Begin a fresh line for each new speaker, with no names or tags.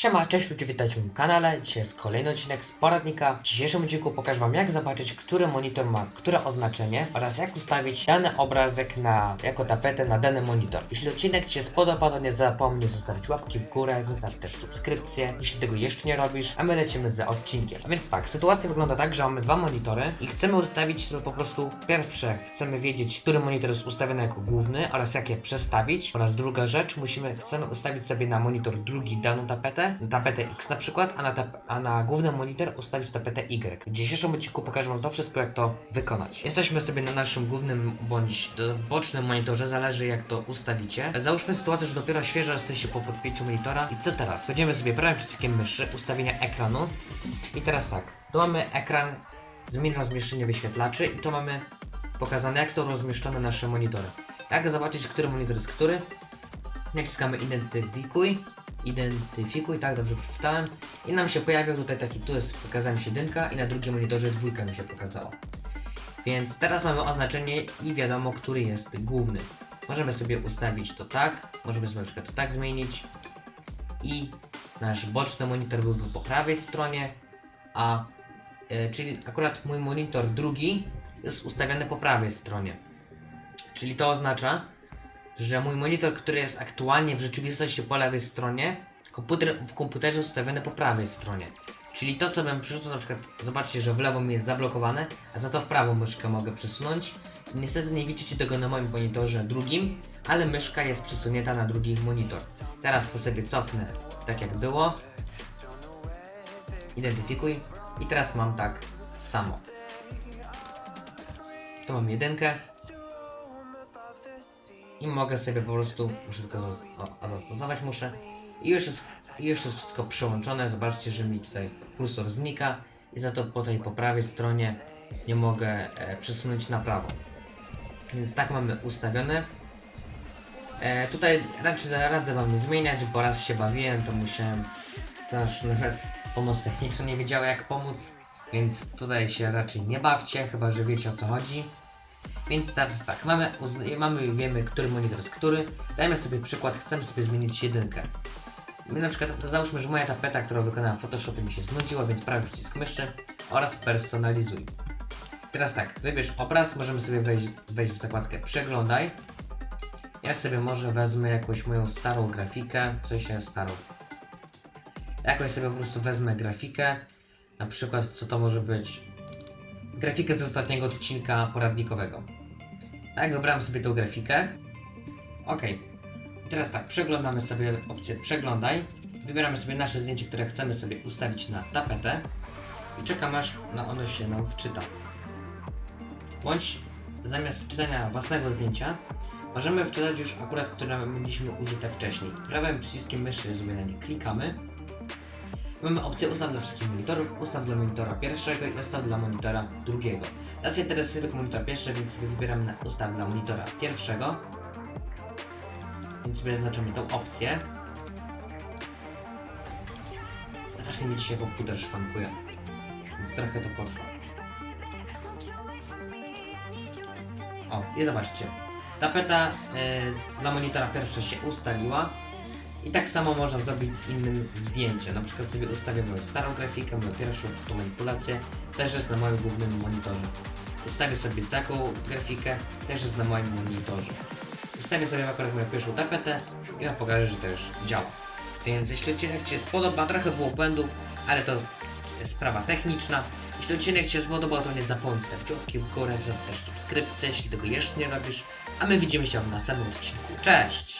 Siema, cześć ludzie, witajcie w moim kanale. Dzisiaj jest kolejny odcinek z poradnika. W dzisiejszym odcinku pokażę Wam jak zobaczyć, który monitor ma które oznaczenie oraz jak ustawić dany obrazek na, jako tapetę na dany monitor. Jeśli odcinek Ci się spodoba, to nie zapomnij zostawić łapki w górę, zostaw też subskrypcję, jeśli tego jeszcze nie robisz, a my lecimy za odcinkiem. A więc tak, sytuacja wygląda tak, że mamy dwa monitory i chcemy ustawić sobie po prostu pierwsze, chcemy wiedzieć, który monitor jest ustawiony jako główny oraz jak je przestawić oraz druga rzecz, musimy, chcemy ustawić sobie na monitor drugi daną tapetę, tapetę X na przykład, a na, tap- a na główny monitor ustawić tapetę Y. W dzisiejszym odcinku pokażę Wam to wszystko, jak to wykonać. Jesteśmy sobie na naszym głównym bądź bocznym monitorze, zależy jak to ustawicie. Załóżmy sytuację, że dopiero świeżo jesteście po podpięciu monitora i co teraz? Będziemy sobie prawym przyciskiem myszy, ustawienia ekranu i teraz tak, tu mamy ekran, zmień rozmieszczenie wyświetlaczy i tu mamy pokazane jak są rozmieszczone nasze monitory. Jak zobaczyć, który monitor jest który? Naciskamy identyfikuj. Identyfikuj, tak dobrze przeczytałem. I nam się pojawił tutaj taki, tu jest pokazała mi się jedynka i na drugim monitorze dwójka mi się pokazała. Więc teraz mamy oznaczenie i wiadomo, który jest główny. Możemy sobie ustawić to tak, możemy sobie na przykład to tak zmienić. I nasz boczny monitor byłby po prawej stronie, a e, czyli akurat mój monitor drugi jest ustawiony po prawej stronie. Czyli to oznacza, że mój monitor, który jest aktualnie w rzeczywistości po lewej stronie, komputer w komputerze ustawiony po prawej stronie. Czyli to, co bym przerzucał, na przykład, zobaczcie, że w lewo mi jest zablokowane, a za to w prawo myszkę mogę przesunąć. Niestety nie widzicie tego na moim monitorze drugim, ale myszka jest przesunięta na drugi monitor. Teraz to sobie cofnę tak jak było. Identyfikuj. I teraz mam tak samo. Tu mam jedynkę, i mogę sobie po prostu, muszę tylko zastosować muszę i już jest, już jest wszystko przyłączone, zobaczcie, że mi tutaj kursor znika i za to po tej po prawej stronie nie mogę e, przesunąć na prawo. Więc tak mamy ustawione. E, tutaj raczej radzę wam zmieniać, bo raz się bawiłem, to musiałem też nawet pomoc techniczna nie wiedziała jak pomóc, więc tutaj się raczej nie bawcie, chyba że wiecie o co chodzi. Więc teraz tak, mamy, mamy, wiemy, który monitor jest który. Dajmy sobie przykład, chcemy sobie zmienić jedynkę. My na przykład załóżmy, że moja tapeta, którą wykonałem w Photoshopie mi się znudziła, więc prawy przycisk myszy oraz personalizuj. Teraz tak, wybierz obraz, możemy sobie wejść, wejść w zakładkę przeglądaj. Ja sobie może wezmę jakąś moją starą grafikę, w sensie starą. Jakoś sobie po prostu wezmę grafikę, na przykład co to może być, grafikę z ostatniego odcinka poradnikowego. Tak, wybrałem sobie tą grafikę. Ok. Teraz tak, przeglądamy sobie opcję przeglądaj. Wybieramy sobie nasze zdjęcie, które chcemy sobie ustawić na tapetę. I czekamy aż na ono się nam wczyta. Bądź zamiast wczytania własnego zdjęcia, możemy wczytać już akurat, które mieliśmy użyte wcześniej. Prawym przyciskiem myszy sobie na nie klikamy. Mamy opcję ustaw dla wszystkich monitorów, ustaw dla monitora pierwszego i ustaw dla monitora drugiego. Nas interesuje tylko monitor pierwszy, więc sobie wybieramy na ustaw dla monitora pierwszego. Więc sobie zaznaczymy tą opcję. Strasznie mi dzisiaj komputer szwankuje, więc trochę to potrwa. O, i zobaczcie. Tapeta e, dla monitora pierwsza się ustaliła. I tak samo można zrobić z innym zdjęciem. Na przykład sobie ustawię moją starą grafikę, moją pierwszą manipulację, też jest na moim głównym monitorze. Ustawię sobie taką grafikę, też jest na moim monitorze. Ustawię sobie akurat moją pierwszą tapetę i wam pokażę, że też działa. Więc jeśli odcinek Ci się spodoba, trochę było błędów, ale to sprawa techniczna. Jeśli odcinek Ci się spodobał, to nie zapomnij łapki w górę, też subskrypcję, jeśli tego jeszcze nie robisz. A my widzimy się w następnym odcinku. Cześć!